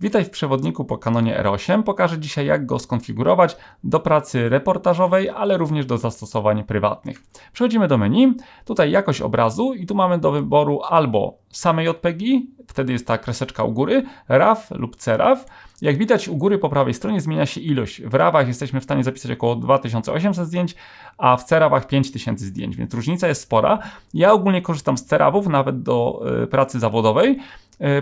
Witaj w przewodniku po Canonie R8. Pokażę dzisiaj jak go skonfigurować do pracy reportażowej, ale również do zastosowań prywatnych. Przechodzimy do menu, tutaj jakość obrazu i tu mamy do wyboru albo same JPG, wtedy jest ta kreseczka u góry, RAW lub CRAW. Jak widać u góry po prawej stronie zmienia się ilość. W RAWach jesteśmy w stanie zapisać około 2800 zdjęć, a w CRAWach 5000 zdjęć, więc różnica jest spora. Ja ogólnie korzystam z CRAWów nawet do y, pracy zawodowej,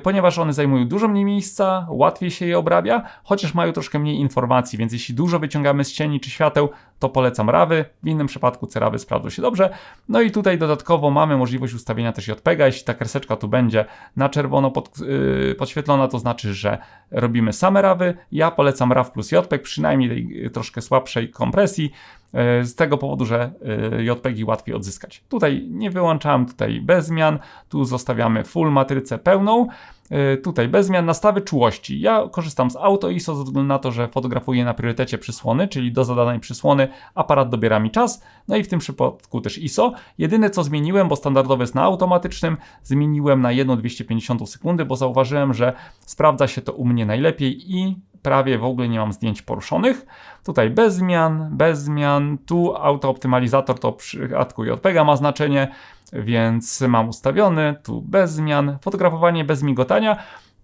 ponieważ one zajmują dużo mniej miejsca, łatwiej się je obrabia, chociaż mają troszkę mniej informacji, więc jeśli dużo wyciągamy z cieni czy świateł, to polecam rawy, w innym przypadku cerawy sprawdzą się dobrze. No i tutaj dodatkowo mamy możliwość ustawienia też JPEGa, jeśli ta kreseczka tu będzie na czerwono pod, yy, podświetlona, to znaczy, że robimy same rawy. Ja polecam RAW plus JPEG, przynajmniej tej troszkę słabszej kompresji, z tego powodu, że yy, JPEGi łatwiej odzyskać. Tutaj nie wyłączałem, tutaj bez zmian, tu zostawiamy full matrycę pełną. Y, tutaj bez zmian nastawy czułości. Ja korzystam z Auto ISO ze względu na to, że fotografuję na priorytecie przysłony, czyli do zadanej przysłony aparat dobiera mi czas, no i w tym przypadku też ISO. Jedyne co zmieniłem, bo standardowe jest na automatycznym, zmieniłem na 1,250 sekundy, bo zauważyłem, że sprawdza się to u mnie najlepiej i prawie w ogóle nie mam zdjęć poruszonych. Tutaj bez zmian, bez zmian. Tu autooptymalizator to w przypadku JPEGa ma znaczenie, więc mam ustawiony. Tu bez zmian. Fotografowanie bez migotania.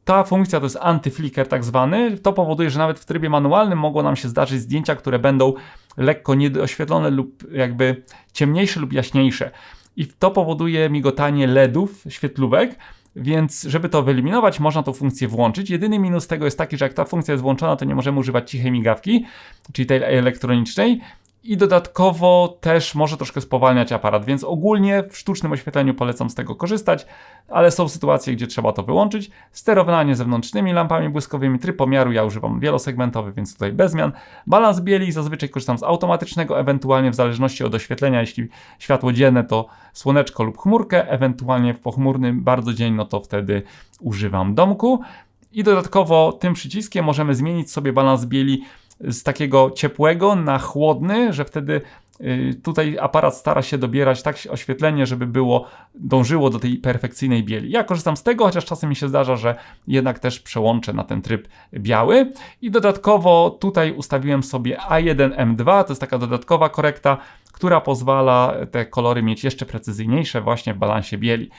Ta funkcja to jest antyflicker tak zwany. To powoduje, że nawet w trybie manualnym mogło nam się zdarzyć zdjęcia, które będą lekko niedoświetlone lub jakby ciemniejsze lub jaśniejsze. I to powoduje migotanie LEDów, świetlówek, więc żeby to wyeliminować, można tą funkcję włączyć. Jedyny minus tego jest taki, że jak ta funkcja jest włączona, to nie możemy używać cichej migawki, czyli tej elektronicznej i dodatkowo też może troszkę spowalniać aparat, więc ogólnie w sztucznym oświetleniu polecam z tego korzystać, ale są sytuacje, gdzie trzeba to wyłączyć. Sterowanie zewnętrznymi lampami błyskowymi, tryb pomiaru ja używam wielosegmentowy, więc tutaj bez zmian. Balans bieli zazwyczaj korzystam z automatycznego, ewentualnie w zależności od oświetlenia, jeśli światło dzienne to słoneczko lub chmurkę, ewentualnie w pochmurnym bardzo dzień, no to wtedy używam domku. I dodatkowo tym przyciskiem możemy zmienić sobie balans bieli z takiego ciepłego na chłodny, że wtedy y, tutaj aparat stara się dobierać tak oświetlenie, żeby było, dążyło do tej perfekcyjnej bieli. Ja korzystam z tego, chociaż czasem mi się zdarza, że jednak też przełączę na ten tryb biały. I dodatkowo tutaj ustawiłem sobie A1M2, to jest taka dodatkowa korekta, która pozwala te kolory mieć jeszcze precyzyjniejsze właśnie w balansie bieli.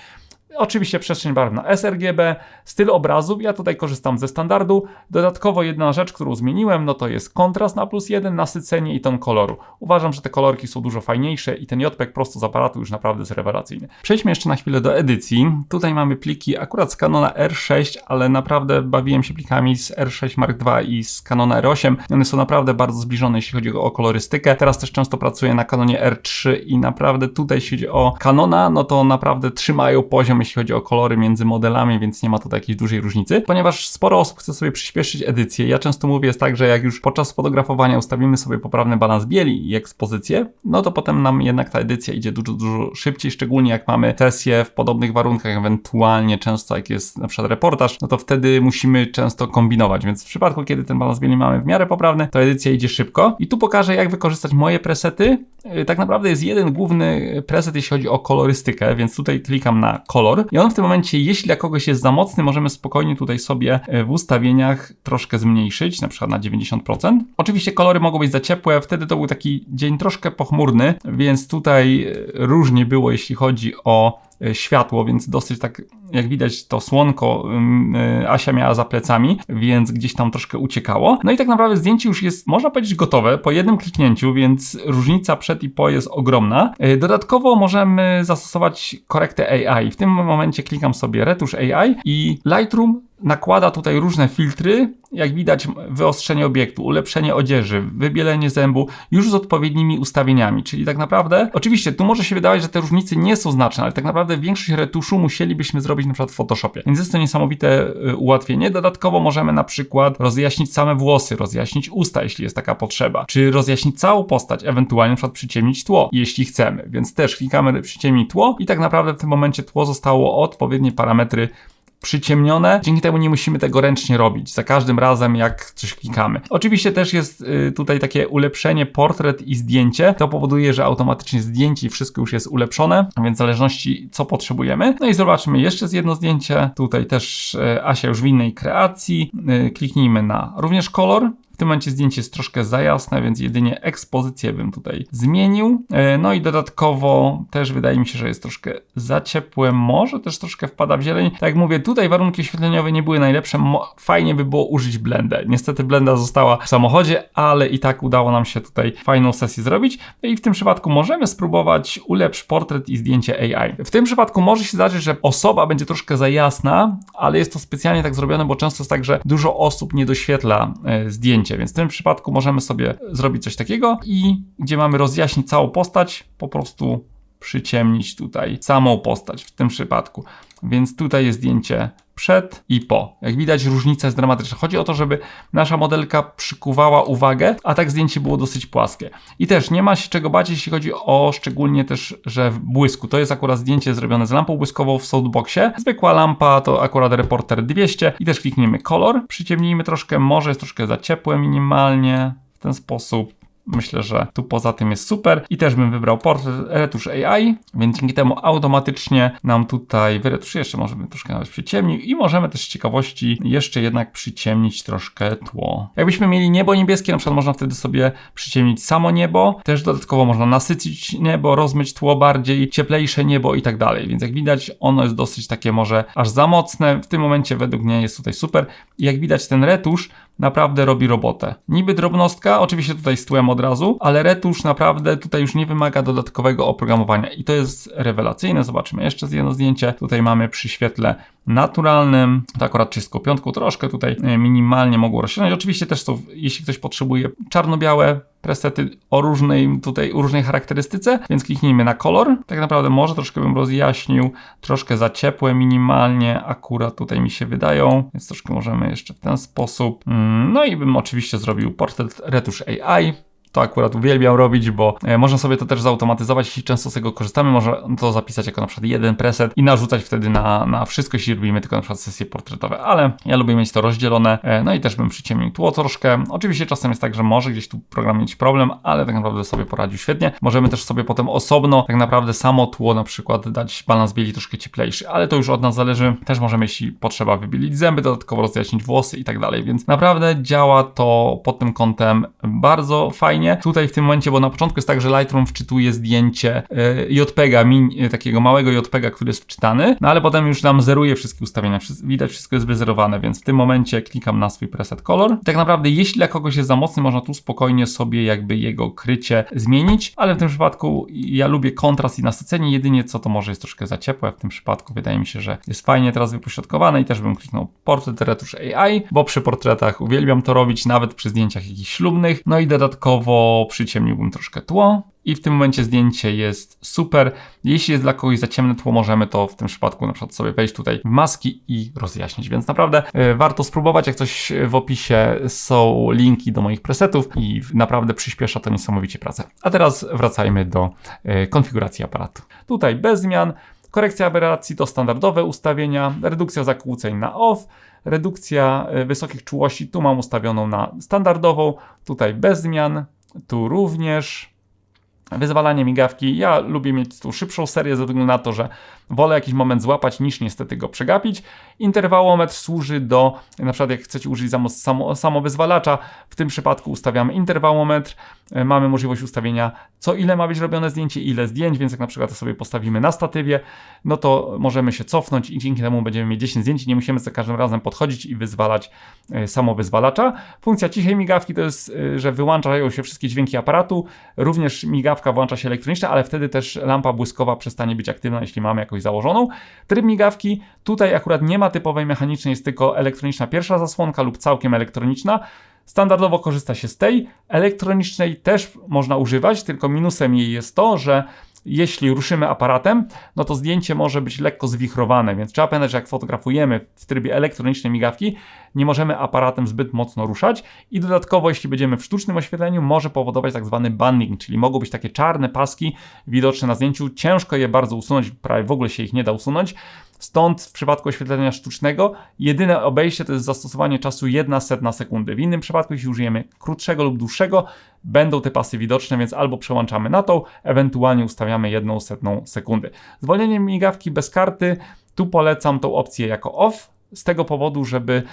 Oczywiście przestrzeń barwna sRGB, styl obrazu, ja tutaj korzystam ze standardu. Dodatkowo jedna rzecz, którą zmieniłem, no to jest kontrast na plus jeden, nasycenie i ton koloru. Uważam, że te kolorki są dużo fajniejsze i ten JPEG prosto z aparatu już naprawdę jest rewelacyjny. Przejdźmy jeszcze na chwilę do edycji. Tutaj mamy pliki akurat z Canona R6, ale naprawdę bawiłem się plikami z R6 Mark II i z Canona R8. One są naprawdę bardzo zbliżone, jeśli chodzi o kolorystykę. Teraz też często pracuję na Canonie R3 i naprawdę tutaj, jeśli chodzi o Canona, no to naprawdę trzymają poziom jeśli chodzi o kolory między modelami, więc nie ma tutaj jakiejś dużej różnicy. Ponieważ sporo osób chce sobie przyspieszyć edycję, ja często mówię jest tak, że jak już podczas fotografowania ustawimy sobie poprawny balans bieli i ekspozycję, no to potem nam jednak ta edycja idzie dużo, dużo szybciej, szczególnie jak mamy sesję w podobnych warunkach, ewentualnie często jak jest na przykład reportaż, no to wtedy musimy często kombinować, więc w przypadku, kiedy ten balans bieli mamy w miarę poprawny, to edycja idzie szybko. I tu pokażę, jak wykorzystać moje presety. Y, tak naprawdę jest jeden główny preset, jeśli chodzi o kolorystykę, więc tutaj klikam na kolor, i on w tym momencie, jeśli dla kogoś jest za mocny, możemy spokojnie tutaj sobie e, w ustawieniach troszkę zmniejszyć, na przykład na 90%. Oczywiście kolory mogą być za ciepłe, wtedy to był taki dzień troszkę pochmurny, więc tutaj e, różnie było, jeśli chodzi o światło, więc dosyć tak jak widać to słonko Asia miała za plecami, więc gdzieś tam troszkę uciekało. No i tak naprawdę zdjęcie już jest, można powiedzieć, gotowe po jednym kliknięciu, więc różnica przed i po jest ogromna. Dodatkowo możemy zastosować korektę AI. W tym momencie klikam sobie retusz AI i Lightroom nakłada tutaj różne filtry, jak widać wyostrzenie obiektu, ulepszenie odzieży, wybielenie zębu, już z odpowiednimi ustawieniami, czyli tak naprawdę, oczywiście tu może się wydawać, że te różnice nie są znaczne, ale tak naprawdę większość retuszu musielibyśmy zrobić na przykład w Photoshopie, więc jest to niesamowite y, ułatwienie. Dodatkowo możemy na przykład rozjaśnić same włosy, rozjaśnić usta, jeśli jest taka potrzeba, czy rozjaśnić całą postać, ewentualnie na przykład przyciemnić tło, jeśli chcemy, więc też klikamy przyciemnij tło i tak naprawdę w tym momencie tło zostało odpowiednie parametry przyciemnione. Dzięki temu nie musimy tego ręcznie robić za każdym razem, jak coś klikamy. Oczywiście też jest y, tutaj takie ulepszenie portret i zdjęcie. To powoduje, że automatycznie zdjęcie i wszystko już jest ulepszone, więc w zależności co potrzebujemy. No i zobaczmy jeszcze jedno zdjęcie. Tutaj też y, Asia już w innej kreacji. Y, kliknijmy na również kolor. Tym momencie zdjęcie jest troszkę za jasne, więc jedynie ekspozycję bym tutaj zmienił. E, no i dodatkowo też wydaje mi się, że jest troszkę za ciepłe, może też troszkę wpada w zieleń. Tak jak mówię, tutaj warunki oświetleniowe nie były najlepsze, fajnie by było użyć blendę. Niestety blenda została w samochodzie, ale i tak udało nam się tutaj fajną sesję zrobić. No I w tym przypadku możemy spróbować ulepsz portret i zdjęcie AI. W tym przypadku może się zdarzyć, że osoba będzie troszkę za jasna, ale jest to specjalnie tak zrobione, bo często jest tak, że dużo osób nie doświetla e, zdjęć więc w tym przypadku możemy sobie zrobić coś takiego i gdzie mamy rozjaśnić całą postać, po prostu przyciemnić tutaj samą postać w tym przypadku. Więc tutaj jest zdjęcie przed i po. Jak widać, różnica jest dramatyczna. Chodzi o to, żeby nasza modelka przykuwała uwagę, a tak zdjęcie było dosyć płaskie. I też nie ma się czego bać, jeśli chodzi o szczególnie też, że w błysku. To jest akurat zdjęcie zrobione z lampą błyskową w softboxie. Zwykła lampa to akurat reporter 200 i też klikniemy kolor. Przyciemnijmy troszkę, może jest troszkę za ciepłe minimalnie. W ten sposób Myślę, że tu poza tym jest super i też bym wybrał retusz AI, więc dzięki temu automatycznie nam tutaj wyretusz jeszcze może bym troszkę nawet przyciemnił i możemy też z ciekawości jeszcze jednak przyciemnić troszkę tło. Jakbyśmy mieli niebo niebieskie, na przykład można wtedy sobie przyciemnić samo niebo, też dodatkowo można nasycić niebo, rozmyć tło bardziej, cieplejsze niebo i tak dalej, więc jak widać ono jest dosyć takie może aż za mocne, w tym momencie według mnie jest tutaj super i jak widać ten retusz naprawdę robi robotę. Niby drobnostka, oczywiście tutaj z tłem od razu, ale retusz naprawdę tutaj już nie wymaga dodatkowego oprogramowania i to jest rewelacyjne. Zobaczmy jeszcze jedno zdjęcie. Tutaj mamy przy świetle naturalnym, to akurat czystką piątką troszkę tutaj e, minimalnie mogło rozświetlać. Oczywiście też są, jeśli ktoś potrzebuje czarno-białe presety o różnej tutaj, o różnej charakterystyce, więc kliknijmy na kolor. Tak naprawdę może troszkę bym rozjaśnił, troszkę za ciepłe minimalnie, akurat tutaj mi się wydają, więc troszkę możemy jeszcze w ten sposób. Mm, no i bym oczywiście zrobił portret retusz AI, to akurat uwielbiam robić, bo e, można sobie to też zautomatyzować, jeśli często z tego korzystamy, można to zapisać jako na przykład jeden preset i narzucać wtedy na, na wszystko, jeśli robimy tylko na przykład sesje portretowe, ale ja lubię mieć to rozdzielone, e, no i też bym przyciemnił tło troszkę. Oczywiście czasem jest tak, że może gdzieś tu program mieć problem, ale tak naprawdę sobie poradził świetnie. Możemy też sobie potem osobno tak naprawdę samo tło na przykład dać balans bieli troszkę cieplejszy, ale to już od nas zależy. Też możemy, jeśli potrzeba, wybielić zęby, dodatkowo rozjaśnić włosy i tak dalej, więc naprawdę działa to pod tym kątem bardzo fajnie fajnie tutaj w tym momencie, bo na początku jest tak, że Lightroom wczytuje zdjęcie e, JPEGa, min, takiego małego JPEGa, który jest wczytany, no ale potem już nam zeruje wszystkie ustawienia, widać wszystko jest wyzerowane, więc w tym momencie klikam na swój preset color. Tak naprawdę jeśli dla kogoś jest za mocny, można tu spokojnie sobie jakby jego krycie zmienić, ale w tym przypadku ja lubię kontrast i nasycenie, jedynie co to może jest troszkę za ciepłe, w tym przypadku wydaje mi się, że jest fajnie teraz wypośrodkowane i też bym kliknął portret retusz AI, bo przy portretach uwielbiam to robić, nawet przy zdjęciach jakichś ślubnych, no i dodatkowo przyciemniłbym troszkę tło i w tym momencie zdjęcie jest super. Jeśli jest dla kogoś za ciemne tło, możemy to w tym przypadku na przykład sobie wejść tutaj w maski i rozjaśnić, więc naprawdę y, warto spróbować. Jak coś w opisie są linki do moich presetów i naprawdę przyspiesza to niesamowicie pracę. A teraz wracajmy do y, konfiguracji aparatu. Tutaj bez zmian. Korekcja aberracji to standardowe ustawienia, redukcja zakłóceń na off, redukcja y, wysokich czułości tu mam ustawioną na standardową, tutaj bez zmian, tu również. Wyzwalanie migawki. Ja lubię mieć tu szybszą serię ze względu na to, że wolę jakiś moment złapać niż niestety go przegapić. Interwałometr służy do, na przykład jak chcecie użyć samo, samo, samowyzwalacza, w tym przypadku ustawiamy interwałometr, e, mamy możliwość ustawienia co ile ma być robione zdjęcie, ile zdjęć, więc jak na przykład to sobie postawimy na statywie, no to możemy się cofnąć i dzięki temu będziemy mieć 10 zdjęć, nie musimy za każdym razem podchodzić i wyzwalać e, samowyzwalacza. Funkcja cichej migawki to jest, e, że wyłączają się wszystkie dźwięki aparatu, również migawka włącza się elektronicznie, ale wtedy też lampa błyskowa przestanie być aktywna, jeśli mamy jakoś założoną. Tryb migawki, tutaj akurat nie ma typowej mechanicznej, jest tylko elektroniczna pierwsza zasłonka lub całkiem elektroniczna. Standardowo korzysta się z tej. Elektronicznej też można używać, tylko minusem jej jest to, że jeśli ruszymy aparatem, no to zdjęcie może być lekko zwichrowane, więc trzeba pamiętać, że jak fotografujemy w trybie elektronicznej migawki, nie możemy aparatem zbyt mocno ruszać i dodatkowo, jeśli będziemy w sztucznym oświetleniu, może powodować tak zwany banding, czyli mogą być takie czarne paski widoczne na zdjęciu. Ciężko je bardzo usunąć, prawie w ogóle się ich nie da usunąć. Stąd w przypadku oświetlenia sztucznego jedyne obejście to jest zastosowanie czasu 1 setna sekundy. W innym przypadku, jeśli użyjemy krótszego lub dłuższego, będą te pasy widoczne, więc albo przełączamy na tą, ewentualnie ustawiamy jedną setną sekundy. Zwolnienie migawki bez karty, tu polecam tą opcję jako off, z tego powodu, żeby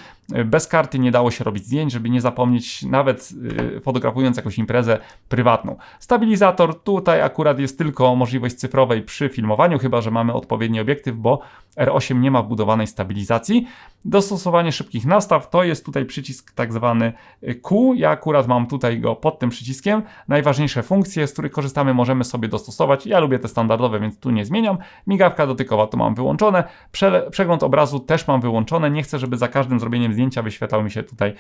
bez karty nie dało się robić zdjęć, żeby nie zapomnieć nawet e, fotografując jakąś imprezę prywatną. Stabilizator tutaj akurat jest tylko możliwość cyfrowej przy filmowaniu, chyba że mamy odpowiedni obiektyw, bo R8 nie ma wbudowanej stabilizacji. Dostosowanie szybkich nastaw to jest tutaj przycisk tak zwany e, Q. Ja akurat mam tutaj go pod tym przyciskiem. Najważniejsze funkcje, z których korzystamy, możemy sobie dostosować. Ja lubię te standardowe, więc tu nie zmieniam. Migawka dotykowa tu mam wyłączone. Prze przegląd obrazu też mam wyłączone. Nie chcę, żeby za każdym zrobieniem zdjęcia wyświetlał mi się tutaj,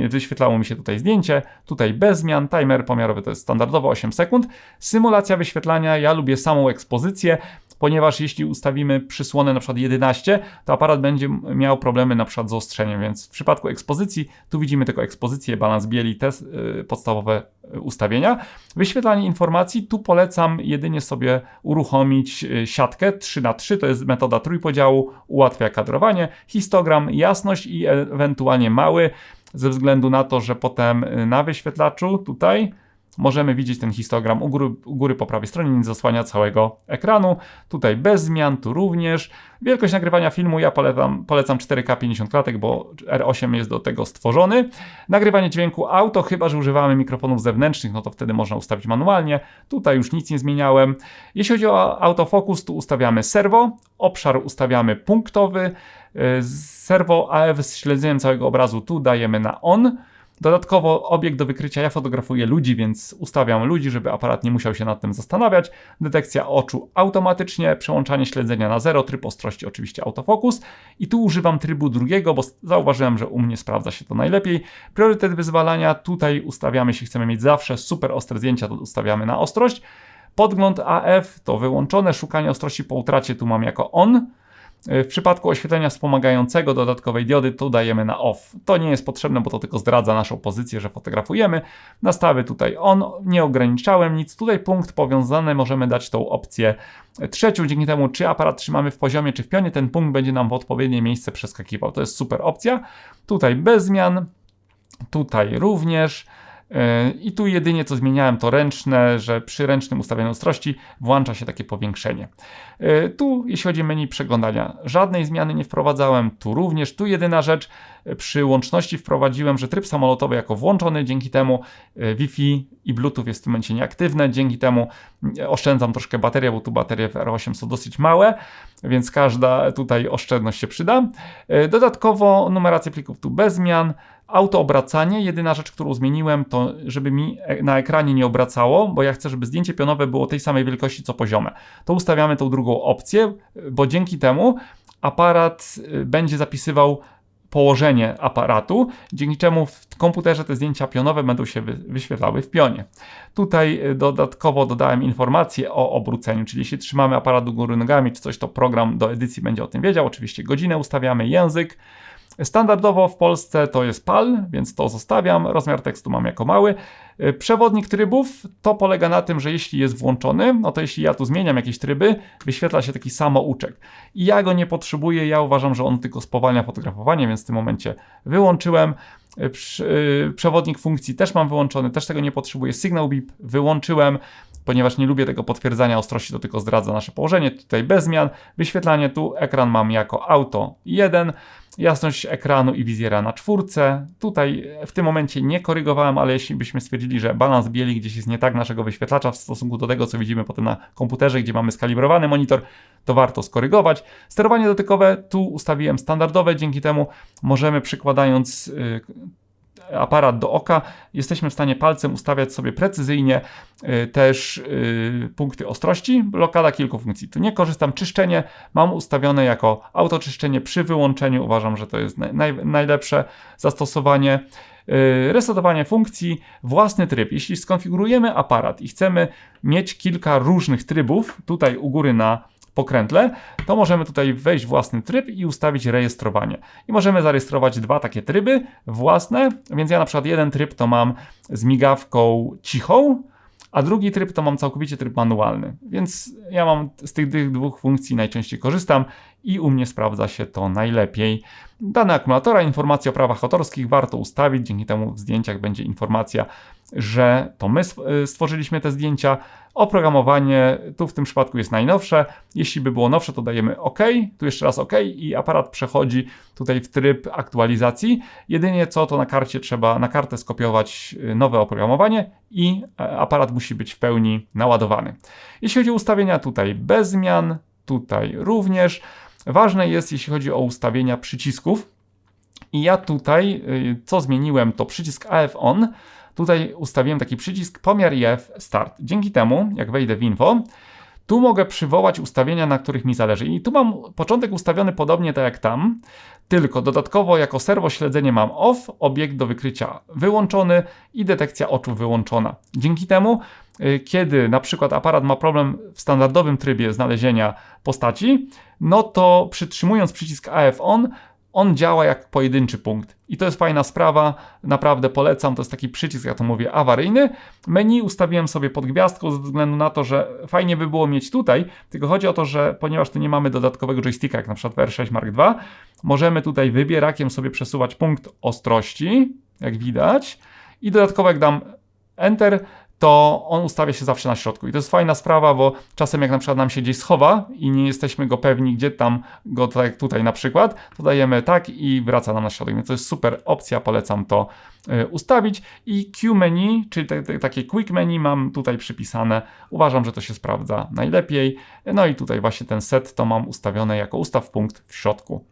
yy, wyświetlało mi się tutaj zdjęcie. Tutaj bez zmian. Timer pomiarowy to jest standardowo 8 sekund. Symulacja wyświetlania. Ja lubię samą ekspozycję ponieważ jeśli ustawimy przysłonę na przykład 11, to aparat będzie miał problemy na przykład z ostrzeniem, więc w przypadku ekspozycji, tu widzimy tylko ekspozycję, balans bieli, te yy, podstawowe y, ustawienia. Wyświetlanie informacji, tu polecam jedynie sobie uruchomić y, siatkę 3 na 3 to jest metoda trójpodziału, ułatwia kadrowanie, histogram, jasność i ewentualnie mały, ze względu na to, że potem y, na wyświetlaczu tutaj Możemy widzieć ten histogram u góry, u góry po prawej stronie, nie zasłania całego ekranu. Tutaj bez zmian, tu również. Wielkość nagrywania filmu ja polecam, polecam 4K 50 klatek, bo R8 jest do tego stworzony. Nagrywanie dźwięku auto, chyba że używamy mikrofonów zewnętrznych, no to wtedy można ustawić manualnie. Tutaj już nic nie zmieniałem. Jeśli chodzi o autofokus, tu ustawiamy serwo, obszar ustawiamy punktowy, y, serwo AF z śledzeniem całego obrazu tu dajemy na on. Dodatkowo obiekt do wykrycia ja fotografuję ludzi, więc ustawiam ludzi, żeby aparat nie musiał się nad tym zastanawiać. Detekcja oczu automatycznie, przełączanie śledzenia na zero, tryb ostrości oczywiście autofokus. I tu używam trybu drugiego, bo zauważyłem, że u mnie sprawdza się to najlepiej. Priorytet wyzwalania, tutaj ustawiamy, jeśli chcemy mieć zawsze super ostre zdjęcia, to ustawiamy na ostrość. Podgląd AF to wyłączone, szukanie ostrości po utracie tu mam jako on. W przypadku oświetlenia wspomagającego dodatkowej diody to dajemy na off. To nie jest potrzebne, bo to tylko zdradza naszą pozycję, że fotografujemy. Nastawy tutaj on, nie ograniczałem nic. Tutaj punkt powiązany, możemy dać tą opcję trzecią. Dzięki temu, czy aparat trzymamy w poziomie, czy w pionie, ten punkt będzie nam w odpowiednie miejsce przeskakiwał. To jest super opcja. Tutaj bez zmian, tutaj również. I tu jedynie co zmieniałem to ręczne, że przy ręcznym ustawieniu ostrości włącza się takie powiększenie. E, tu jeśli chodzi o menu przeglądania, żadnej zmiany nie wprowadzałem, tu również, tu jedyna rzecz, e, przy łączności wprowadziłem, że tryb samolotowy jako włączony, dzięki temu e, Wi-Fi i Bluetooth jest w tym momencie nieaktywne, dzięki temu oszczędzam troszkę baterię, bo tu baterie w R8 są dosyć małe, więc każda tutaj oszczędność się przyda. Dodatkowo numerację plików tu bez zmian, Autoobracanie, jedyna rzecz, którą zmieniłem, to żeby mi e, na ekranie nie obracało, bo ja chcę, żeby zdjęcie pionowe było tej samej wielkości co poziome. To ustawiamy tą drugą opcję, bo dzięki temu aparat e, będzie zapisywał położenie aparatu, dzięki czemu w komputerze te zdjęcia pionowe będą się wyświetlały w pionie. Tutaj e, dodatkowo dodałem informację o obróceniu, czyli jeśli trzymamy aparat do góry nogami czy coś, to program do edycji będzie o tym wiedział. Oczywiście godzinę ustawiamy, język, Standardowo w Polsce to jest PAL, więc to zostawiam. Rozmiar tekstu mam jako mały. Y, przewodnik trybów to polega na tym, że jeśli jest włączony, no to jeśli ja tu zmieniam jakieś tryby, wyświetla się taki samouczek. I ja go nie potrzebuję, ja uważam, że on tylko spowalnia fotografowanie, więc w tym momencie wyłączyłem. Y, y, przewodnik funkcji też mam wyłączony, też tego nie potrzebuję. Sygnał BIP wyłączyłem, ponieważ nie lubię tego potwierdzania ostrości, to tylko zdradza nasze położenie. Tutaj bez zmian. Wyświetlanie tu ekran mam jako auto 1 jasność ekranu i wizjera na czwórce. Tutaj w tym momencie nie korygowałem, ale jeśli byśmy stwierdzili, że balans bieli gdzieś jest nie tak naszego wyświetlacza w stosunku do tego, co widzimy potem na komputerze, gdzie mamy skalibrowany monitor, to warto skorygować. Sterowanie dotykowe tu ustawiłem standardowe, dzięki temu możemy przykładając y, aparat do oka, jesteśmy w stanie palcem ustawiać sobie precyzyjnie y, też y, punkty ostrości. Blokada kilku funkcji. Tu nie korzystam. Czyszczenie mam ustawione jako autoczyszczenie przy wyłączeniu. Uważam, że to jest naj, najlepsze zastosowanie. Y, resetowanie funkcji, własny tryb. Jeśli skonfigurujemy aparat i chcemy mieć kilka różnych trybów, tutaj u góry na pokrętle, to możemy tutaj wejść w własny tryb i ustawić rejestrowanie. I możemy zarejestrować dwa takie tryby własne, więc ja na przykład jeden tryb to mam z migawką cichą, a drugi tryb to mam całkowicie tryb manualny. Więc ja mam z tych dwóch funkcji najczęściej korzystam i u mnie sprawdza się to najlepiej. Dane akumulatora, informacje o prawach autorskich warto ustawić, dzięki temu w zdjęciach będzie informacja, że to my y, stworzyliśmy te zdjęcia. Oprogramowanie tu w tym przypadku jest najnowsze. Jeśli by było nowsze, to dajemy OK, tu jeszcze raz OK i aparat przechodzi tutaj w tryb aktualizacji. Jedynie co to na karcie trzeba na kartę skopiować y, nowe oprogramowanie i e, aparat musi być w pełni naładowany. Jeśli chodzi o ustawienia tutaj bez zmian, tutaj również. Ważne jest, jeśli chodzi o ustawienia przycisków. I ja tutaj, y, co zmieniłem, to przycisk AF ON. Tutaj ustawiłem taki przycisk pomiar IF Start. Dzięki temu, jak wejdę w info, tu mogę przywołać ustawienia, na których mi zależy. I tu mam początek ustawiony podobnie tak jak tam, tylko dodatkowo jako serwo śledzenie mam off, obiekt do wykrycia wyłączony i detekcja oczu wyłączona. Dzięki temu, y, kiedy na przykład aparat ma problem w standardowym trybie znalezienia postaci, no to przytrzymując przycisk AF ON, on działa jak pojedynczy punkt. I to jest fajna sprawa, naprawdę polecam. To jest taki przycisk, ja to mówię, awaryjny. Menu ustawiłem sobie pod gwiazdką ze względu na to, że fajnie by było mieć tutaj, tylko chodzi o to, że ponieważ tu nie mamy dodatkowego joysticka, jak na przykład w R6 Mark II, możemy tutaj wybierakiem sobie przesuwać punkt ostrości, jak widać, i dodatkowo jak dam Enter, to on ustawia się zawsze na środku. I to jest fajna sprawa, bo czasem jak na przykład nam się gdzieś schowa i nie jesteśmy go pewni, gdzie tam go, tak jak tutaj na przykład, to dajemy tak i wraca nam na środek. Więc to jest super opcja, polecam to y, ustawić. I Q menu, czyli te, te, takie quick menu mam tutaj przypisane. Uważam, że to się sprawdza najlepiej. No i tutaj właśnie ten set to mam ustawione jako ustaw punkt w środku.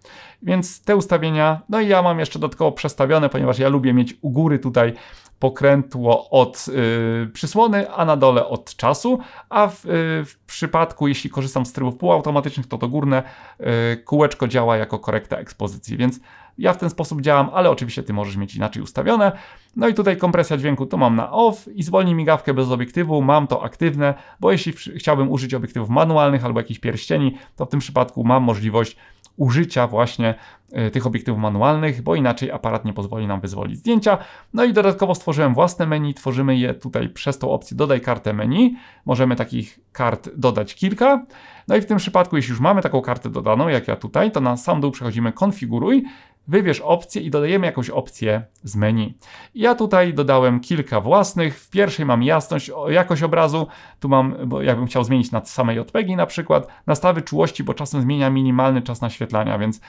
Więc te ustawienia, no i ja mam jeszcze dodatkowo przestawione, ponieważ ja lubię mieć u góry tutaj pokrętło od y, przysłony, a na dole od czasu, a w, y, w, przypadku, jeśli korzystam z trybów półautomatycznych, to to górne y, kółeczko działa jako korekta ekspozycji, więc ja w ten sposób działam, ale oczywiście ty możesz mieć inaczej ustawione. No i tutaj kompresja dźwięku to mam na off i zwolni migawkę bez obiektywu, mam to aktywne, bo jeśli chciałbym użyć obiektywów manualnych albo jakichś pierścieni, to w tym przypadku mam możliwość użycia właśnie y, tych obiektywów manualnych, bo inaczej aparat nie pozwoli nam wyzwolić zdjęcia. No i dodatkowo stworzyłem własne menu, tworzymy je tutaj przez tą opcję dodaj kartę menu. Możemy takich kart dodać kilka. No i w tym przypadku, jeśli już mamy taką kartę dodaną, jak ja tutaj, to na sam dół przechodzimy konfiguruj wybierz opcję i dodajemy jakąś opcję z menu. Ja tutaj dodałem kilka własnych. W pierwszej mam jasność, jakość obrazu. Tu mam, bo jakbym chciał zmienić na samej JPEGi na przykład, nastawy czułości, bo czasem zmienia minimalny czas naświetlania, więc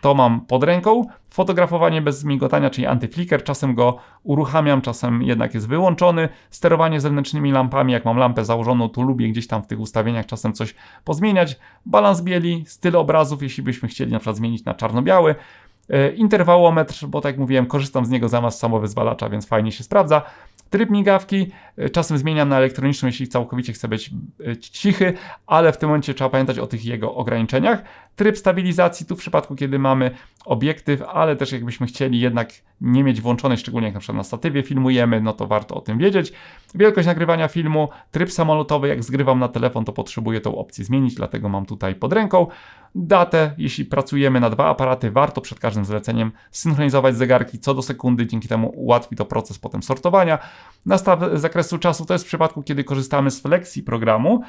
to mam pod ręką. Fotografowanie bez migotania, czyli antyflicker, czasem go uruchamiam, czasem jednak jest wyłączony. Sterowanie zewnętrznymi lampami, jak mam lampę założoną, to lubię gdzieś tam w tych ustawieniach czasem coś pozmieniać. Balans bieli, styl obrazów, jeśli byśmy chcieli na przykład zmienić na czarno-biały. E, interwałometr, bo tak jak mówiłem, korzystam z niego zamiast samowyzwalacza, więc fajnie się sprawdza. Tryb migawki e, czasem zmieniam na elektroniczną, jeśli całkowicie chcę być e, cichy, ale w tym momencie trzeba pamiętać o tych jego ograniczeniach. Tryb stabilizacji tu w przypadku, kiedy mamy obiektyw, ale też jakbyśmy chcieli jednak nie mieć włączonej, szczególnie jak na przykład na statywie filmujemy, no to warto o tym wiedzieć. Wielkość nagrywania filmu, tryb samolotowy, jak zgrywam na telefon, to potrzebuję tą opcję zmienić, dlatego mam tutaj pod ręką. Datę, jeśli pracujemy na dwa aparaty, warto przed każdym zleceniem synchronizować zegarki co do sekundy, dzięki temu ułatwi to proces potem sortowania. Nastaw zakresu czasu to jest w przypadku, kiedy korzystamy z flexi programu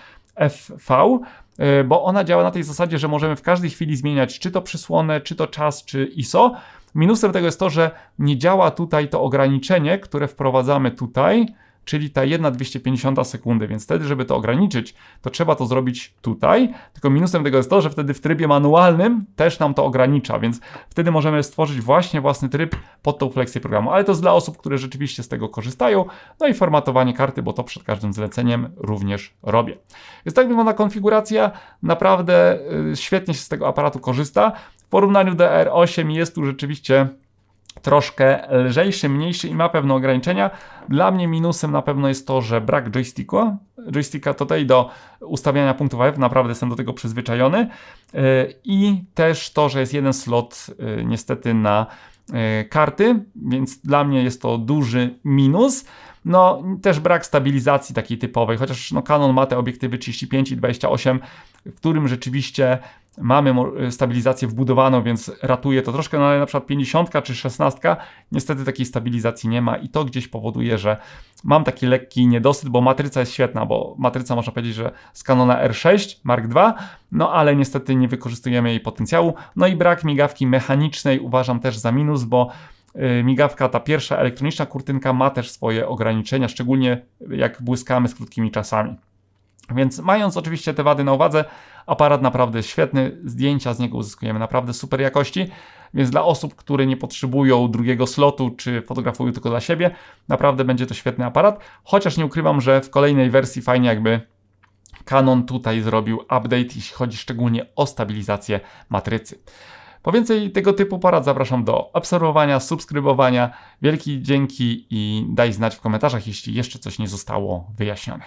FV, y, bo ona działa na tej zasadzie, że możemy w każdej chwili zmieniać czy to przysłonę, czy to czas, czy ISO. Minusem tego jest to, że nie działa tutaj to ograniczenie, które wprowadzamy tutaj, czyli ta 1,250 sekundy, więc wtedy, żeby to ograniczyć, to trzeba to zrobić tutaj. Tylko minusem tego jest to, że wtedy w trybie manualnym też nam to ogranicza, więc wtedy możemy stworzyć właśnie własny tryb pod tą fleksję programu. Ale to jest dla osób, które rzeczywiście z tego korzystają. No i formatowanie karty, bo to przed każdym zleceniem również robię. Więc tak wygląda konfiguracja. Naprawdę y, świetnie się z tego aparatu korzysta. W porównaniu do R8 jest tu rzeczywiście troszkę lżejszy, mniejszy i ma pewne ograniczenia. Dla mnie minusem na pewno jest to, że brak joysticka. Joysticka tutaj do ustawiania punktów AF, naprawdę jestem do tego przyzwyczajony. E, I też to, że jest jeden slot e, niestety na e, karty, więc dla mnie jest to duży minus. No, też brak stabilizacji takiej typowej, chociaż no, Canon ma te obiektywy 35 i 28, w którym rzeczywiście mamy stabilizację wbudowaną, więc ratuje to troszkę, no ale na przykład 50 czy 16 niestety takiej stabilizacji nie ma i to gdzieś powoduje, że mam taki lekki niedosyt, bo matryca jest świetna, bo matryca można powiedzieć, że z Canona R6 Mark II, no ale niestety nie wykorzystujemy jej potencjału. No i brak migawki mechanicznej uważam też za minus, bo y, migawka, ta pierwsza elektroniczna kurtynka ma też swoje ograniczenia, szczególnie jak błyskamy z krótkimi czasami. Więc mając oczywiście te wady na uwadze, aparat naprawdę świetny, zdjęcia z niego uzyskujemy naprawdę super jakości, więc dla osób, które nie potrzebują drugiego slotu, czy fotografują tylko dla siebie, naprawdę będzie to świetny aparat, chociaż nie ukrywam, że w kolejnej wersji fajnie jakby Canon tutaj zrobił update, jeśli chodzi szczególnie o stabilizację matrycy. Po więcej tego typu porad zapraszam do obserwowania, subskrybowania. Wielki dzięki i daj znać w komentarzach, jeśli jeszcze coś nie zostało wyjaśnione.